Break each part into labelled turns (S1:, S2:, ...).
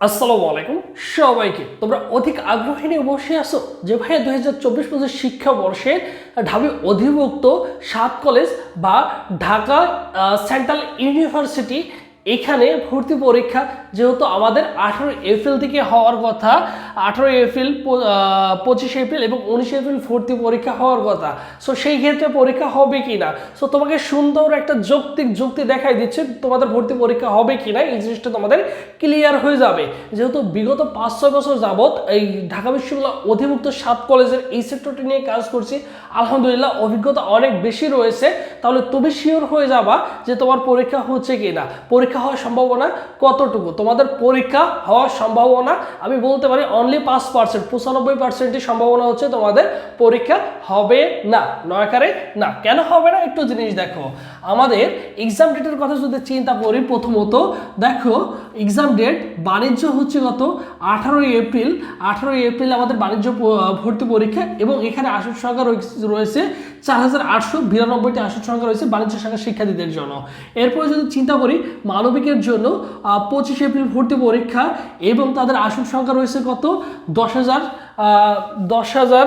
S1: আসসালামু আলাইকুম। সবাইকে তোমরা অধিক আগ্রহী নিয়ে বসে আসো যে ভাইয়া দুই হাজার চব্বিশ পঁচিশ শিক্ষাবর্ষে ঢাবি অধিভুক্ত সাত কলেজ বা ঢাকা সেন্ট্রাল ইউনিভার্সিটি এখানে ভর্তি পরীক্ষা যেহেতু আমাদের আঠারো এপ্রিল থেকে হওয়ার কথা আঠারো এপ্রিল পঁচিশে এপ্রিল এবং উনিশে এপ্রিল ভর্তি পরীক্ষা হওয়ার কথা। সো সেই ক্ষেত্রে পরীক্ষা হবে কি না? সো তোমাকে সুন্দর একটা যৌক্তিক যুক্তি দেখাই দিচ্ছে তোমাদের ভর্তি পরীক্ষা হবে কি না, এই জিনিসটা তোমাদের ক্লিয়ার হয়ে যাবে। যেহেতু বিগত পাঁচ, ছয় বছর যাবৎ এই ঢাকা বিশ্ববিদ্যালয় অধিভুক্ত সাত কলেজের এই সেক্টরটি নিয়ে কাজ করছি। আলহামদুলিল্লাহ, অভিজ্ঞতা অনেক বেশি রয়েছে। তাহলে তুমি শিওর হয়ে যাবা যে তোমার পরীক্ষা হচ্ছে কি না? পরীক্ষা হওয়ার সম্ভাবনা কতটুকু? তোমাদের পরীক্ষা হওয়ার সম্ভাবনা, আমি বলতে পারি অনলি পাঁচ পার্সেন্ট পঁচানব্বই পার্সেন্টই সম্ভাবনা হচ্ছে তোমাদের পরীক্ষা হবে না নয়কারে না। কেন হবে না? একটু জিনিস দেখো। আমাদের এক্সাম ডেটের কথা যদি চিন্তা করি প্রথমত, দেখো এক্সাম ডেট বাণিজ্য হচ্ছে গত আঠারোই এপ্রিল আঠারোই এপ্রিল আমাদের বাণিজ্য ভর্তি পরীক্ষা এবং এখানে আসন সংখ্যা রয়েছে চার হাজার আটশো বিরানব্বইটি আসন সংখ্যা রয়েছে বাণিজ্য শাখা শিক্ষার্থীদের জন্য। এরপর যদি চিন্তা করি, মানবিকের জন্য পঁচিশ এপ্রিল ভর্তি পরীক্ষা এবং তাদের আসন সংখ্যা রয়েছে কত? দশ হাজার দশ হাজার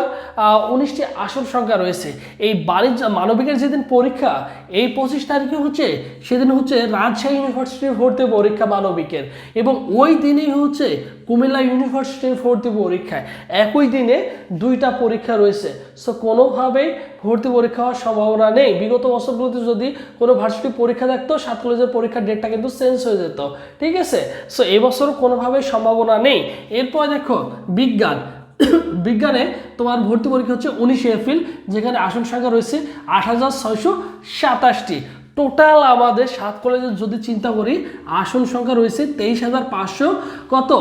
S1: উনিশটি আসন সংখ্যা রয়েছে। এই বাণিজ্য মানবিকের যেদিন পরীক্ষা, এই পঁচিশ তারিখে হচ্ছে, সেদিন হচ্ছে রাজশাহী ইউনিভার্সিটির ভর্তি পরীক্ষা মানবিকের। এবং ওই দিনেই হচ্ছে কুমিল্লা ইউনিভার্সিটির ভর্তি পরীক্ষায়। একই দিনে দুইটা পরীক্ষা রয়েছে। সো কোনোভাবেই ভর্তি পরীক্ষা হওয়ার সম্ভাবনা নেই। বিগত বছরগুলোতে যদি কোনো ভার্সিটি পরীক্ষা থাকতো, সাত কলেজের পরীক্ষার ডেটটা কিন্তু চেঞ্জ হয়ে যেত। ঠিক আছে? সো এবছর কোনোভাবেই সম্ভাবনা নেই। এরপর দেখো, বিজ্ঞান। বিজ্ঞানে তোমার ভর্তি পরীক্ষা হচ্ছে উনিশে এপ্রিল, যেখানে আসন সংখ্যা রয়েছে আট হাজার ছয়শো সাতাশটি। টোটাল আমাদের সাত কলেজে যদি চিন্তা করি, আসন সংখ্যা রয়েছে তেইশ হাজার পাঁচশো। কত?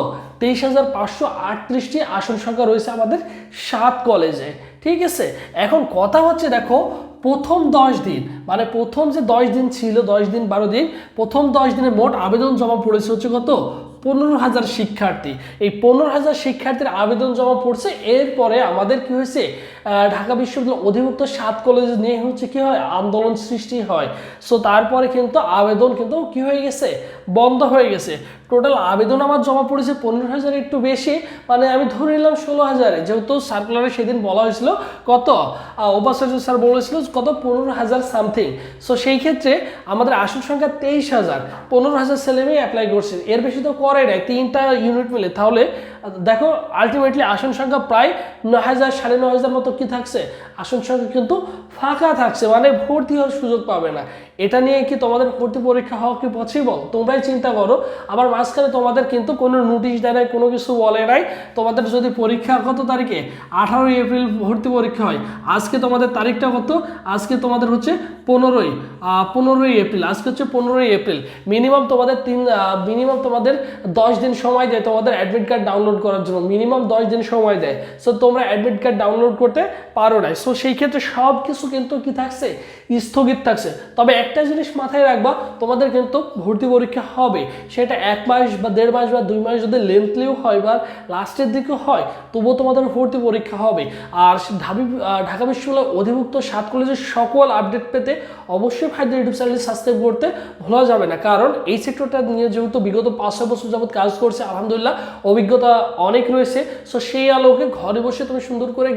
S1: তেইশ হাজার পাঁচশো আটত্রিশটি আসন সংখ্যা রয়েছে আমাদের সাত কলেজে ঠিক আছে? এখন কথা হচ্ছে, দেখো, প্রথম দশ দিন মানে প্রথম যে দশ দিন ছিল, দশ দিন বারো দিন, প্রথম দশ দিনে মোট আবেদন জমা পড়েছে হচ্ছে কত? পনেরো হাজার শিক্ষার্থী। এই পনেরো হাজার শিক্ষার্থীর আবেদন জমা পড়ছে। এরপরে আমাদের কি হয়েছে? ঢাকা বিশ্ববিদ্যালয় অধিভুক্ত সাত কলেজ নিয়ে হচ্ছে কি হয়? আন্দোলন সৃষ্টি হয়। সো তারপরে কিন্তু আবেদন কিন্তু কি হয়ে গেছে? বন্ধ হয়ে গেছে। টোটাল আবেদন আমার জমা পড়েছে পনেরো হাজার, একটু বেশি। মানে আমি ধরে নিলাম ষোলো হাজারে। যেহেতু সার্কুলারে সেদিন বলা হয়েছিল কত? উপাচার্য স্যার বলেছিল কত? পনেরো হাজার সামথিং সো সেই ক্ষেত্রে আমাদের আসন সংখ্যা তেইশ হাজার। পনেরো হাজার ছেলে মেয়ে অ্যাপ্লাই করছে। এর বেশি তো করে এক তিনটা ইউনিট মিলে। তাহলে দেখো আলটিমেটলি আসন সংখ্যা প্রায় নয় হাজার, সাড়ে ন হাজার মতো কি থাকছে? আসন সংখ্যা কিন্তু ফাঁকা থাকছে মানে ভর্তি হওয়ার সুযোগ পাবে না। এটা নিয়ে কি তোমাদের ভর্তি পরীক্ষা হওয়া কি পসিবল তোমরাই চিন্তা করো। আবার মাঝখানে তোমাদের কিন্তু কোনো নোটিশ দেয় নাই, কোনো কিছু বলে নাই। তোমাদের যদি পরীক্ষা কত তারিখে? আঠারোই এপ্রিল ভর্তি পরীক্ষা হয়। আজকে তোমাদের তারিখটা কত? আজকে তোমাদের হচ্ছে পনেরোই পনেরোই এপ্রিল। আজকে হচ্ছে পনেরোই এপ্রিল। মিনিমাম তোমাদের তিন মিনিমাম তোমাদের দশ দিন সময় দেয় তোমাদের অ্যাডমিট কার্ড ডাউনলোড করার জন্য মিনিমাম দশ দিন সময় দেয়। সো তোমরা অ্যাডমিট কার্ড ডাউনলোড করতে পারো না সো সেই ক্ষেত্রে সব কিছু কিন্তু কি থাকছে? স্থগিত থাকছে। তবে একটা জিনিস মাথায় রাখবা, তোমাদের কিন্তু ভর্তি পরীক্ষা হবে। সেটা এক মাস বা দেড় মাস বা দুই মাস যদি লেন্থলিও হয় বা লাস্টের দিকেও হয়, তবুও তোমাদের ভর্তি পরীক্ষা হবে। আর ঢাবি ঢাকা বিশ্ববিদ্যালয় অধিভুক্ত সাত কলেজের সকল আপডেট পেতে অবশ্যই ফাইদার ইউটিউব চ্যানেল সাবস্ক্রাইব করতে ভোলা যাবে না। কারণ এই সেক্টরটা নিয়ে যেহেতু বিগত পাঁচ, ছয় বছর যাবত কাজ করছে, আলহামদুলিল্লাহ অভিজ্ঞতা অনেক রয়েছে। সো সেই আলোকে ঘরে বসে তুমি সুন্দর করে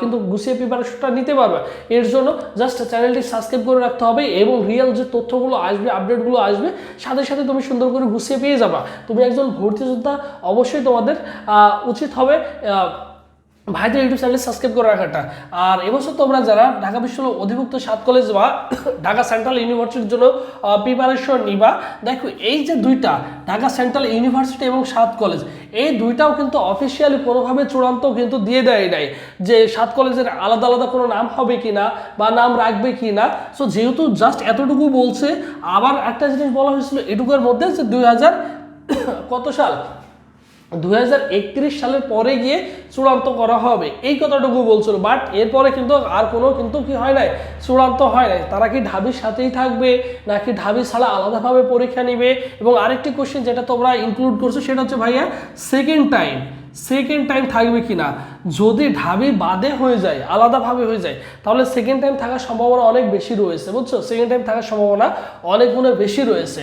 S1: কিন্তু গুছিয়ে প্রিপারেশনটা নিতে পারবে। এর জন্য জাস্ট চ্যানেলটি সাবস্ক্রাইব করে রাখতে হবে এবং রিয়েল যে তথ্যগুলো আসবে আপডেটগুলো আসবে, সাথে সাথে তুমি সুন্দর করে গুছিয়ে পেয়ে যাবা। তুমি একজন ভর্তি যোদ্ধা, অবশ্যই তোমাদের উচিত হবে ভাইদের ইউটিউব চ্যানেল সাবস্ক্রাইব করে রাখাটা। আর এবছর তোমরা যারা ঢাকা বিশ্ববিদ্যালয় অধিভুক্ত সাত কলেজ বা ঢাকা সেন্ট্রাল ইউনিভার্সিটির জন্য প্রিপারেশন নিবা। দেখো, এই যে দুইটা, ঢাকা সেন্ট্রাল ইউনিভার্সিটি এবং সাত কলেজ এই দুইটাও কিন্তু অফিসিয়ালি কোনোভাবে চূড়ান্ত কিন্তু দিয়ে দেয় নাই যে সাত কলেজের আলাদা আলাদা কোনো নাম হবে কি না বা নাম রাখবে কি না সো যেহেতু জাস্ট এতটুকু বলছে, আবার একটা জিনিস বলা হয়েছিল এটুকুর মধ্যে যে দুই হাজার কত সাল? দু হাজার একত্রিশ সালের পরে গিয়ে চূড়ান্ত করা হবে। এই কথাটুকু বলছিল বাট এরপরে কিন্তু আর কোনো কিন্তু কি হয় নাই, চূড়ান্ত হয় নাই। তারা কি ঢাবির সাথেই থাকবে, নাকি ঢাবি ছাড়া আলাদাভাবে পরীক্ষা নেবে? এবং আরেকটি কোশ্চেন যেটা তোমরা ইনক্লুড করছ, সেটা হচ্ছে ভাইয়া সেকেন্ড টাইম সেকেন্ড টাইম থাকবে কি না যদি ঢাবি বাদে হয়ে যায়, আলাদাভাবে হয়ে যায়, তাহলে সেকেন্ড টাইম থাকার সম্ভাবনা অনেক বেশি রয়েছে, বুঝছ? সেকেন্ড টাইম থাকার সম্ভাবনা অনেক গুণে বেশি রয়েছে।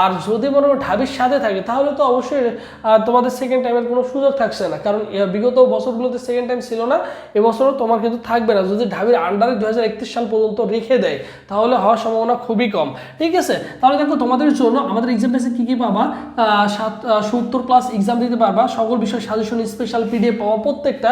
S1: আর যদি মনে ঢাবির সাথে থাকে, তাহলে তো অবশ্যই তোমাদের সেকেন্ড টাইমের কোনো সুযোগ থাকছে না। কারণ বিগত বছরগুলোতে সেকেন্ড টাইম ছিল না এবছরও তোমার কিন্তু থাকবে না। যদি ঢাবির আন্ডারে দুই হাজার একত্রিশ সাল পর্যন্ত রেখে দেয়, তাহলে হওয়ার সম্ভাবনা খুবই কম। ঠিক আছে? তাহলে দেখো, তোমাদের জন্য আমাদের এক্সাম পেসে কী কী পাবা? সাত সত্তর প্লাস এক্সাম দিতে পারবা, সকল বিষয় সাজেশন স্পেশাল পিডিএফ পাওয়া প্রত্যেকটা।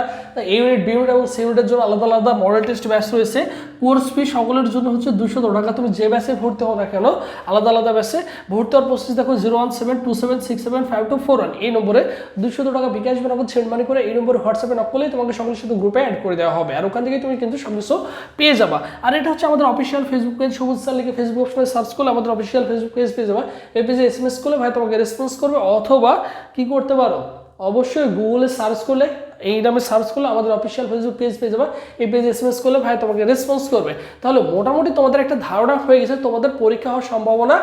S1: এই ইউনিট বি ইউনিট এবং সি ইউনিটের জন্য আলাদা আলাদা মডেল টেস্ট ব্যাচ রয়েছে। কোর্স ফি সকলের জন্য হচ্ছে দুশো টাকা। তুমি যে ব্যাচে ভর্তি হও না কেন, আলাদা আলাদা ব্যাচে ভর্তি হওয়ার প্রসেস দেখো zero one seven two seven six seven five two four one এই নম্বরে দুশো টাকা বিকাশ নগদ সেন্ড মানি করে এই নম্বরে হোয়াটসঅ্যাপে নক করলেই তোমাকে সকলের সাথে গ্রুপে অ্যাড করে দেওয়া হবে। আর ওখান থেকে তুমি কিন্তু সব পেয়ে যাবা। আর এটা হচ্ছে আমাদের official Facebook page Sobuj sir লিখে ফেসবুক অপশনে সার্চ করলে আমাদের অফিসিয়াল ফেসবুক পেজ পেয়ে যাবা। এই পেজে এস এম এস করলে ভাই তোমাকে রেসপন্স করবে অথবা কি করতে পারো? অবশ্যই গুগলে সার্চ করলে, এই নামে সার্চ করলে আমাদের অফিসিয়াল ফেসবুক পেজ পেয়ে যাবে। এই পেজে এস এম এস করলে ভাই তোমাকে রেসপন্স করবে। তাহলে মোটামুটি তোমাদের একটা ধারণা হয়ে গেছে, তোমাদের পরীক্ষা হওয়ার সম্ভাবনা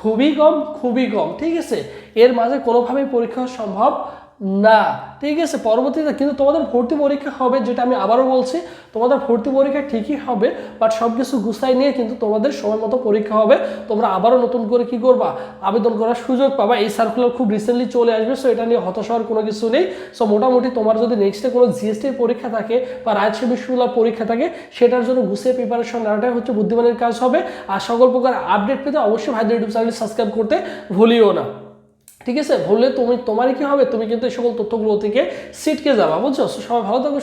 S1: খুবই কম খুবই কম, ঠিক আছে? এর মাঝে কোনোভাবেই পরীক্ষা হওয়া সম্ভব না। ঠিক আছে, পরবর্তীতে কিন্তু তোমাদের ভর্তি পরীক্ষা হবে, যেটা আমি আবারও বলছি, তোমাদের ভর্তি পরীক্ষা ঠিকই হবে বাট সব কিছু গুছাই নিয়ে কিন্তু তোমাদের সময় মতো পরীক্ষা হবে। তোমরা আবারও নতুন করে কি করবা? আবেদন করার সুযোগ পাবা। এই সার্কুলার খুব রিসেন্টলি চলে আসবে সো এটা নিয়ে হতাশ হওয়ার কোনো কিছু নেই। সো মোটামুটি তোমার যদি নেক্সটে কোনো জিএসটির পরীক্ষা থাকে বা রাজশাহী বিশ্ববিদ্যালয় পরীক্ষা থাকে, সেটার জন্য গুছিয়ে প্রিপারেশন নেওয়াটাই হচ্ছে বুদ্ধিমানের কাজ হবে। আর সকল প্রকার আপডেট পেতে অবশ্যই ভাইদের ইউটিউব চ্যানেল সাবস্ক্রাইব করতে ভুলিও না। ঠিক আছে? ভুললে তুমি, তোমারই কি হবে? তুমি কিন্তু এই সকল তথ্যগুলো থেকে সিটকে যাবা, বুঝছ? সবাই ভালো থাকো